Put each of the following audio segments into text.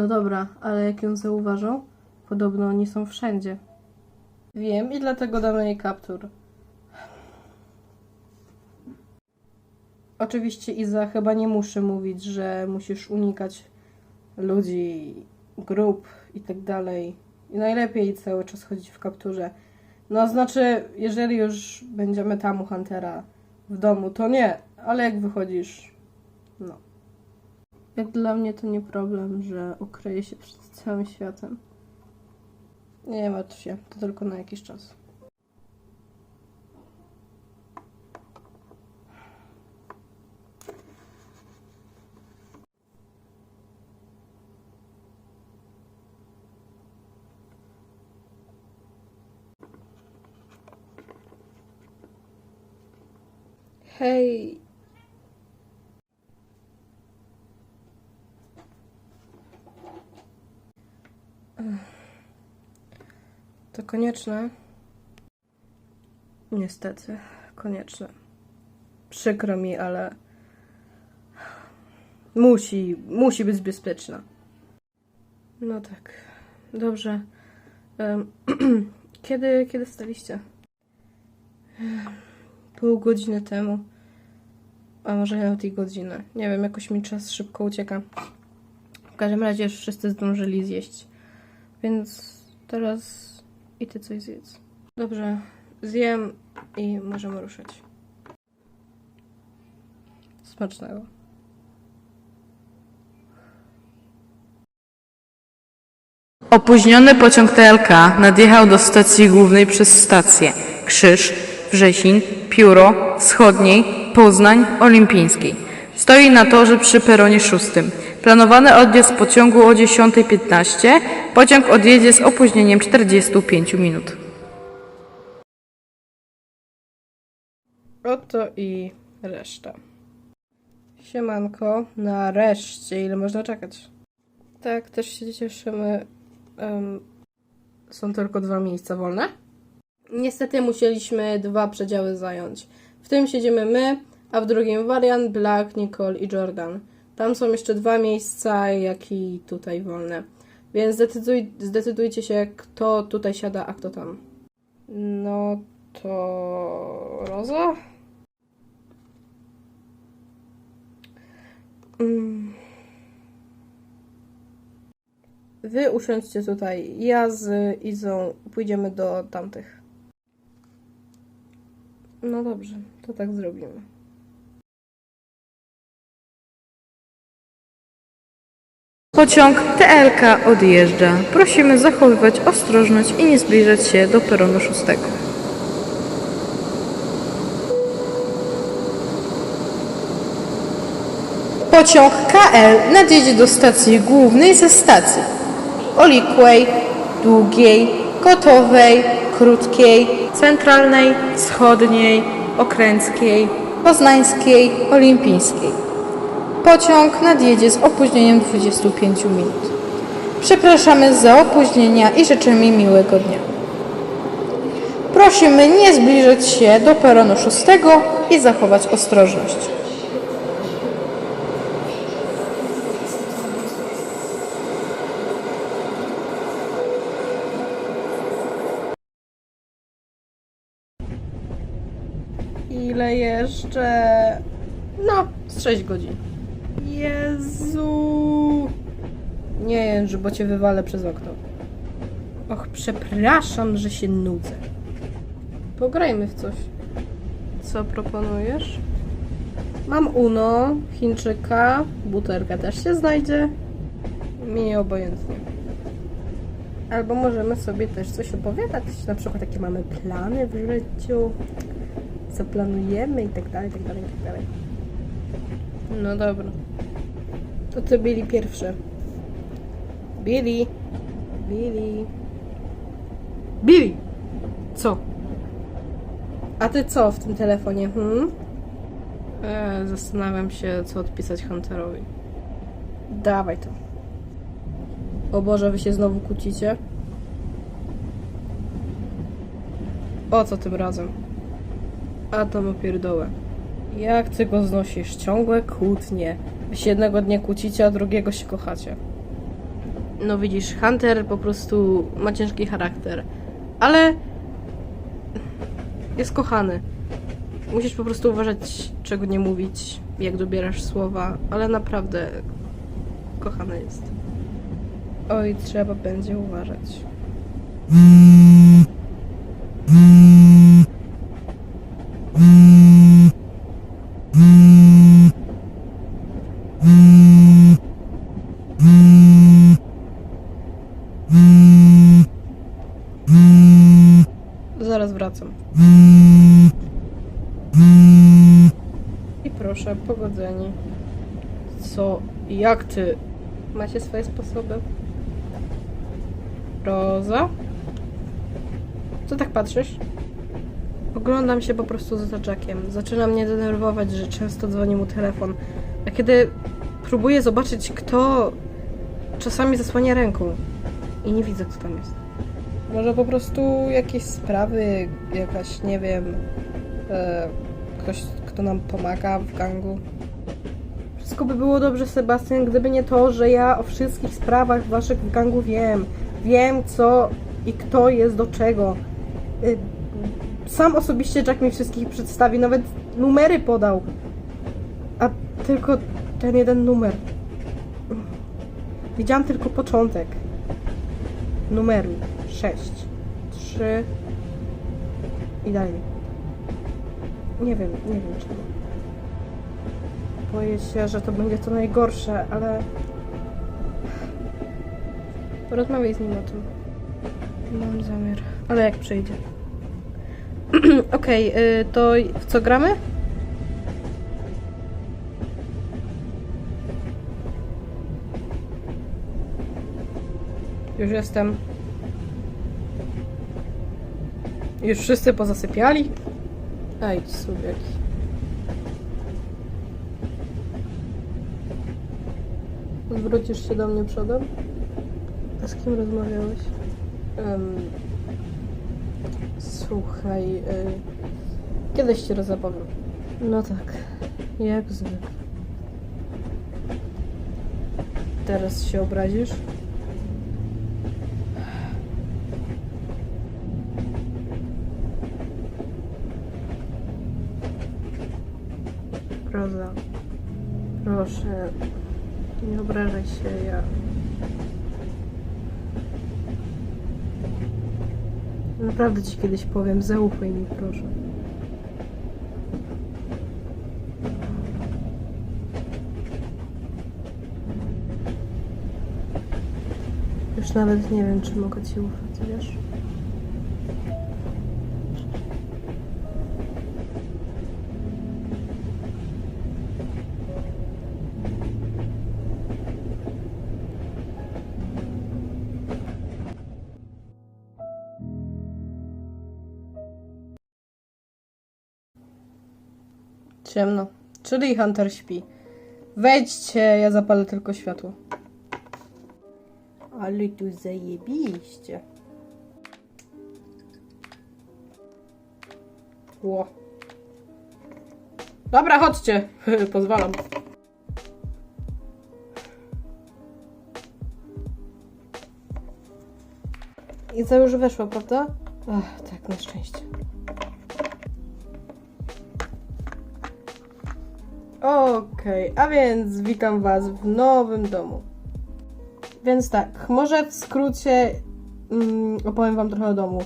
No dobra, ale jak ją zauważą, podobno oni są wszędzie. Wiem i dlatego damy jej kaptur. Oczywiście Iza chyba nie muszę mówić, że musisz unikać ludzi, grup i tak dalej. I najlepiej cały czas chodzić w kapturze. No znaczy, jeżeli już będziemy tam u Huntera w domu, to nie, ale jak wychodzisz, no. Jak dla mnie to nie problem, że ukryję się przed całym światem. Nie martw się, to tylko na jakiś czas. Hej, konieczne? Niestety, konieczne. Przykro mi, ale musi, musi być bezpieczna. No tak, dobrze. Kiedy, kiedy staliście? Pół godziny temu. A może nawet i godzinę. Nie wiem, jakoś mi czas szybko ucieka. W każdym razie już wszyscy zdążyli zjeść. Więc teraz i ty coś zjedz. Dobrze, zjem i możemy ruszyć. Smacznego. Opóźniony pociąg TLK nadjechał do stacji głównej przez stację Krzyż, Wrzesiń, Pióro, Wschodniej, Poznań, Olimpijskiej. Stoi na torze przy peronie szóstym. Planowany odjazd pociągu o 10.15. Pociąg odjedzie z opóźnieniem 45 minut. Oto i reszta. Siemanko, nareszcie, ile można czekać? Tak, też się cieszymy. Em, są tylko dwa miejsca wolne? Niestety musieliśmy dwa przedziały zająć. W tym siedzimy my, a w drugim Varian, Black, Nicole i Jordan. Tam są jeszcze dwa miejsca, jak i tutaj wolne. Więc zdecyduj, zdecydujcie się, kto tutaj siada, a kto tam. No to... Roza? Wy usiądźcie tutaj. Ja z Izą pójdziemy do tamtych. No dobrze, to tak zrobimy. Pociąg TLK odjeżdża. Prosimy zachowywać ostrożność i nie zbliżać się do peronu szóstego. Pociąg KL nadjedzie do stacji głównej ze stacji Olikłej, Długiej, Gotowej, Krótkiej, Centralnej, Wschodniej, Okręckiej, Poznańskiej, Olimpijskiej. Pociąg nadjedzie z opóźnieniem 25 minut. Przepraszamy za opóźnienia i życzymy miłego dnia. Prosimy nie zbliżać się do peronu szóstego i zachować ostrożność. Ile jeszcze? No, z 6 godzin. Jezu! Nie jędrz, bo cię wywalę przez okno. Och, przepraszam, że się nudzę. Pograjmy w coś. Co proponujesz? Mam Uno, Chińczyka, butelka też się znajdzie. Mi obojętnie. Albo możemy sobie też coś opowiadać, na przykład jakie mamy plany w życiu, co planujemy i tak dalej, tak dalej, tak dalej. No dobra. To ty byli pierwsze. Billy. Billy. Billy! Co? A ty co w tym telefonie, hmm? E, zastanawiam się, co odpisać Hunterowi. Dawaj to. O Boże, wy się znowu kłócicie? O co tym razem? A to ma pierdołę. Jak ty go znosisz? Ciągłe kłótnie. Wy się jednego dnia kłócicie, a drugiego się kochacie. No widzisz, Hunter po prostu ma ciężki charakter. Ale jest kochany. Musisz po prostu uważać, czego nie mówić, jak dobierasz słowa, ale naprawdę kochany jest. Oj, trzeba będzie uważać. Zaraz wracam. I proszę, pogodzeni. Co? Jak ty? Macie swoje sposoby? Roza? Co tak patrzysz? Oglądam się po prostu za Jackiem. Zaczyna mnie denerwować, że często dzwoni mu telefon. A kiedy próbuję zobaczyć, kto czasami zasłania ręką i nie widzę, kto tam jest. Może po prostu jakieś sprawy, jakaś, nie wiem, e, ktoś, kto nam pomaga w gangu. Wszystko by było dobrze, Sebastian, gdyby nie to, że ja o wszystkich sprawach waszych w gangu wiem. Wiem, co i kto jest do czego. Y, Sam osobiście Jack mi wszystkich przedstawi, nawet numery podał. A tylko ten jeden numer. Widziałam tylko początek numeru 6, 3 i dalej. Nie wiem, nie wiem czemu. Boję się, że to będzie to najgorsze, ale porozmawiaj z nim o tym. Mam zamiar, ale jak przyjdzie. Okej, y, to w co gramy? Już jestem. Już wszyscy pozasypiali? Ej, subiaki. Zwrócisz się do mnie przodem? A z kim rozmawiałeś? Em, słuchaj, y, kiedyś ci rozopowiem. No tak, jak zwykle. Teraz się obrazisz? Roza, proszę, nie obrażaj się, ja... Naprawdę ci kiedyś powiem, zaufaj mi, proszę. Już nawet nie wiem, czy mogę ci ufać, wiesz? Ciemno. Czyli Hunter śpi. Wejdźcie, ja zapalę tylko światło. Ale tu zajebiście. Ło. Dobra, chodźcie. Pozwalam. I to już weszło, prawda? Ach, tak, na szczęście. Okej, a więc witam Was w nowym domu. Więc tak, może w skrócie mm, opowiem Wam trochę o domu.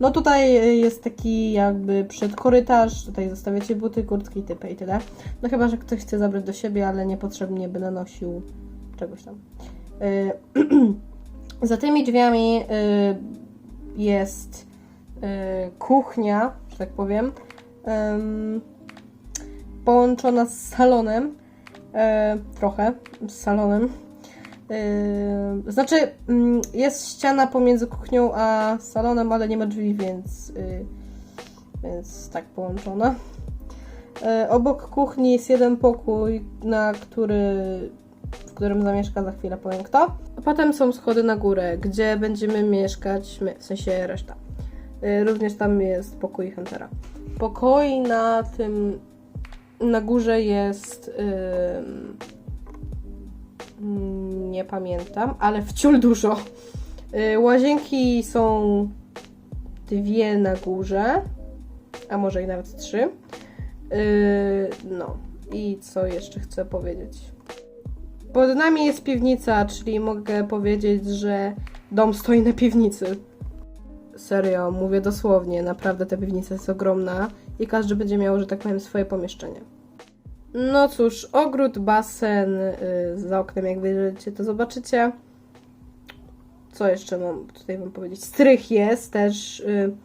No tutaj jest taki jakby przedkorytarz, tutaj zostawiacie buty, kurtki, typy i tyle. No chyba, że ktoś chce zabrać do siebie, ale niepotrzebnie by nanosił czegoś tam. Y, Za tymi drzwiami y, jest y, kuchnia, że tak powiem. Połączona z salonem. E, trochę z salonem. E, znaczy, mm, jest ściana pomiędzy kuchnią a salonem, ale nie ma drzwi, więc, y, więc tak połączona. E, obok kuchni jest jeden pokój, na który, w którym zamieszka za chwilę powiem kto. A potem są schody na górę, gdzie będziemy mieszkać, my, w sensie reszta. E, Również tam jest pokój Huntera. Pokoi na tym na górze jest Nie pamiętam, ale wciul dużo. Y, Łazienki są dwie na górze, a może i nawet trzy. Y, No i co jeszcze chcę powiedzieć? Pod nami jest piwnica, czyli mogę powiedzieć, że dom stoi na piwnicy. Serio, mówię dosłownie, naprawdę ta piwnica jest ogromna i każdy będzie miał, że tak powiem, swoje pomieszczenie. No cóż, ogród, basen, y, za oknem jak wyjrzycie to zobaczycie. Co jeszcze mam tutaj wam powiedzieć? Strych jest też y,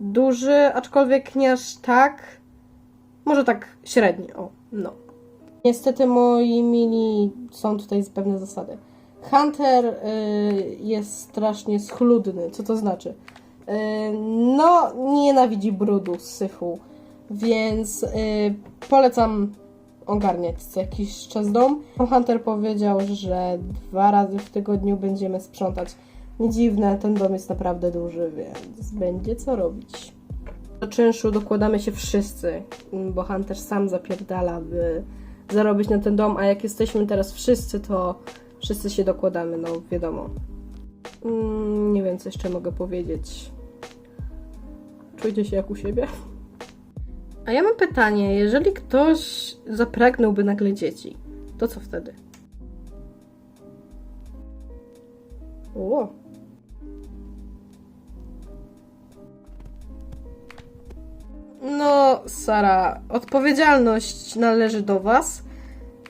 duży, aczkolwiek nie aż tak. Może tak średnio, o, no. Niestety moi mili są tutaj pewne zasady. Hunter y, jest strasznie schludny. Co to znaczy? No, nienawidzi brudu, syfu, więc y, polecam ogarniać co jakiś czas dom. Hunter powiedział, że dwa razy w tygodniu będziemy sprzątać. Nie dziwne, ten dom jest naprawdę duży, więc będzie co robić. Do czynszu dokładamy się wszyscy, bo Hunter sam zapierdala, by zarobić na ten dom, a jak jesteśmy teraz wszyscy, to wszyscy się dokładamy, no wiadomo. Mm, nie wiem, co jeszcze mogę powiedzieć. Czujcie się jak u siebie. A ja mam pytanie, jeżeli ktoś zapragnąłby nagle dzieci, to co wtedy? O. No, Sara, odpowiedzialność należy do Was.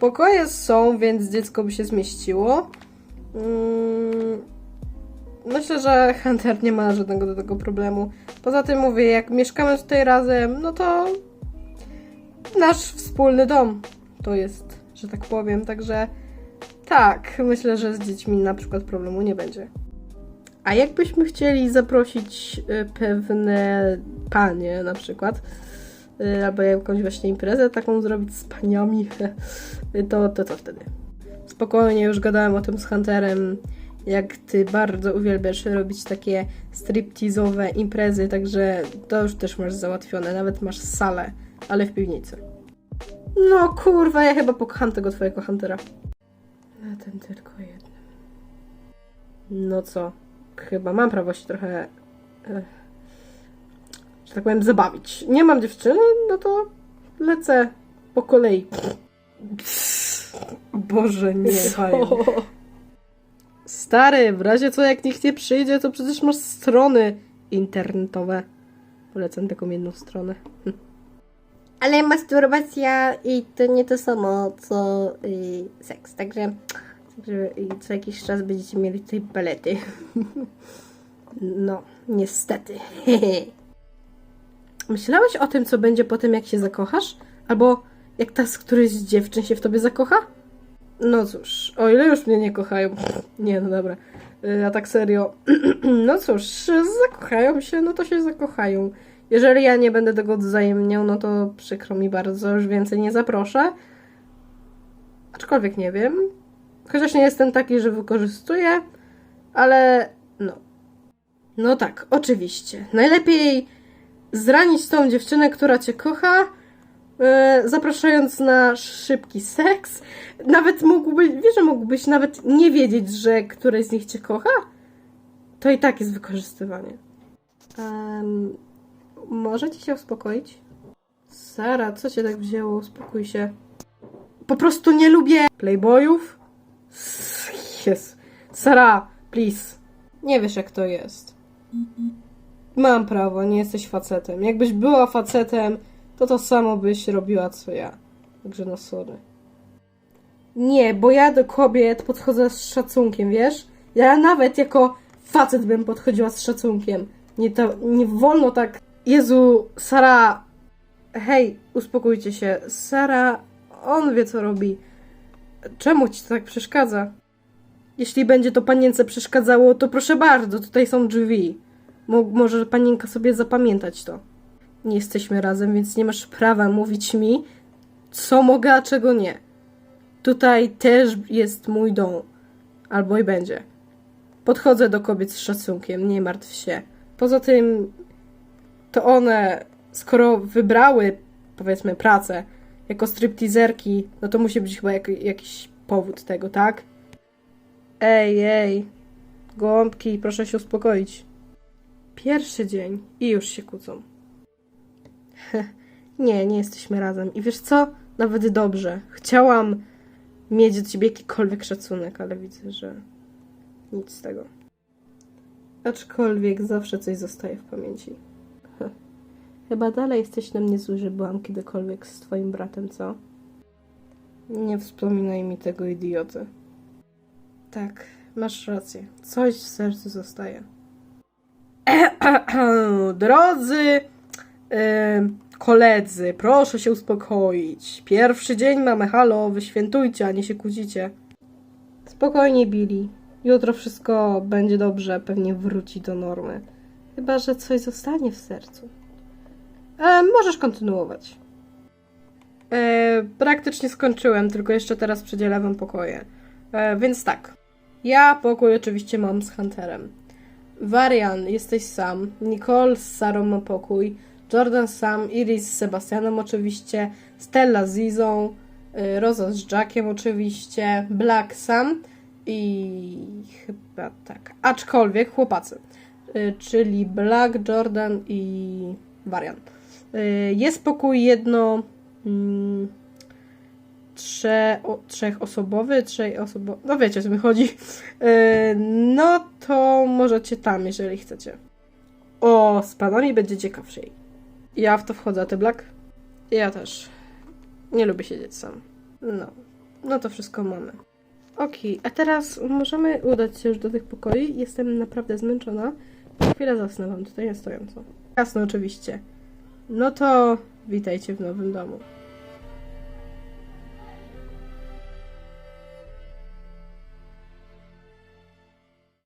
Pokoje są, więc dziecko by się zmieściło. Mm, Myślę, że Hunter nie ma żadnego do tego problemu. Poza tym mówię, jak mieszkamy tutaj razem, no to nasz wspólny dom to jest, że tak powiem. Także tak, myślę, że z dziećmi na przykład problemu nie będzie. A jakbyśmy chcieli zaprosić y, pewne panie na przykład, y, albo jakąś właśnie imprezę taką zrobić z paniami, to, to co wtedy? Spokojnie, już gadałem o tym z Hunterem, jak ty bardzo uwielbiasz robić takie striptizowe imprezy, także to już też masz załatwione, nawet masz salę, ale w piwnicy. No kurwa, ja chyba pokocham tego twojego Huntera. Na tym tylko jednym. No co? Chyba mam prawo się trochę. E, że tak powiem, zabawić. Nie mam dziewczyny, no to lecę po kolei. Boże, nie, fajnie. Stary, w razie co, jak nikt nie przyjdzie, to przecież masz strony internetowe. Polecam taką jedną stronę. Ale masturbacja i to nie to samo co seks, także, także co jakiś czas będziecie mieli tutaj palety. No, niestety. Myślałeś o tym, co będzie po tym, jak się zakochasz? Albo jak ta z którejś z dziewczyn się w tobie zakocha? No cóż, o ile już mnie nie kochają. Nie, no dobra. Y, A tak serio. No cóż, zakochają się, no to się zakochają. Jeżeli ja nie będę tego odzajemniał, no to przykro mi bardzo, już więcej nie zaproszę. Aczkolwiek nie wiem. Chociaż nie jestem taki, że wykorzystuję, ale no. No tak, oczywiście. Najlepiej zranić tą dziewczynę, która cię kocha, zapraszając na szybki seks. Nawet mógłbyś, wiesz, że mógłbyś nawet nie wiedzieć, że któreś z nich cię kocha. To i tak jest wykorzystywanie. Um, możecie się uspokoić? Sara, co cię tak wzięło? Uspokój się. Po prostu nie lubię playboyów. Jest. Sara, please. Nie wiesz, jak to jest. Mam prawo, nie jesteś facetem. Jakbyś była facetem, to to samo byś robiła, co ja. Także no sorry. Nie, bo ja do kobiet podchodzę z szacunkiem, wiesz? Ja nawet jako facet bym podchodziła z szacunkiem. Nie, to, nie wolno tak... Jezu, Sara... Hej, uspokójcie się. Sara, on wie, co robi. Czemu ci to tak przeszkadza? Jeśli będzie to panience przeszkadzało, to proszę bardzo, tutaj są drzwi. Mo- może panienka sobie zapamiętać to. Nie jesteśmy razem, więc nie masz prawa mówić mi, co mogę, a czego nie. Tutaj też jest mój dom. Albo i będzie. Podchodzę do kobiet z szacunkiem, nie martw się. Poza tym, to one, skoro wybrały, powiedzmy, pracę jako stripteaserki, no to musi być chyba jak, jakiś powód tego, tak? Ej, ej, gołąbki, proszę się uspokoić. Pierwszy dzień i już się kłócą. nie, nie jesteśmy razem. I wiesz co? Nawet dobrze. Chciałam mieć do ciebie jakikolwiek szacunek, ale widzę, że nic z tego. Aczkolwiek zawsze coś zostaje w pamięci. Chyba dalej jesteś na mnie zły, że byłam kiedykolwiek z twoim bratem, co? Nie wspominaj mi tego idioty. Tak, masz rację. Coś w sercu zostaje. Drodzy koledzy, proszę się uspokoić. Pierwszy dzień mamy halo, wyświętujcie, a nie się kłócicie. Spokojnie, Billy. Jutro wszystko będzie dobrze, pewnie wróci do normy. Chyba, że coś zostanie w sercu. E, możesz kontynuować. E, praktycznie skończyłem, tylko jeszcze teraz przedzielę wam pokoje. E, więc tak. Ja pokój oczywiście mam z Hunterem. Varian, jesteś sam. Nicole z Sarą ma pokój. Jordan sam, Iris z Sebastianem oczywiście. Stella z Izą. y, Rosa z Jackiem oczywiście. Black sam. I chyba tak. Aczkolwiek chłopacy. Y, Czyli Black, Jordan i Varian. Y, Jest pokój jedno... Mm, trze, o, trzech osobowy, trzej osobowy, no wiecie o co mi chodzi. No to możecie tam, jeżeli chcecie. O, z panami będzie ciekawszej. Ja w to wchodzę, a ty Black? Ja też. Nie lubię siedzieć sam. No, no to wszystko mamy. Okej, a teraz możemy udać się już do tych pokoi. Jestem naprawdę zmęczona. Na chwilę zasnę wam tutaj nie stojąco. Jasno, oczywiście. No to witajcie w nowym domu.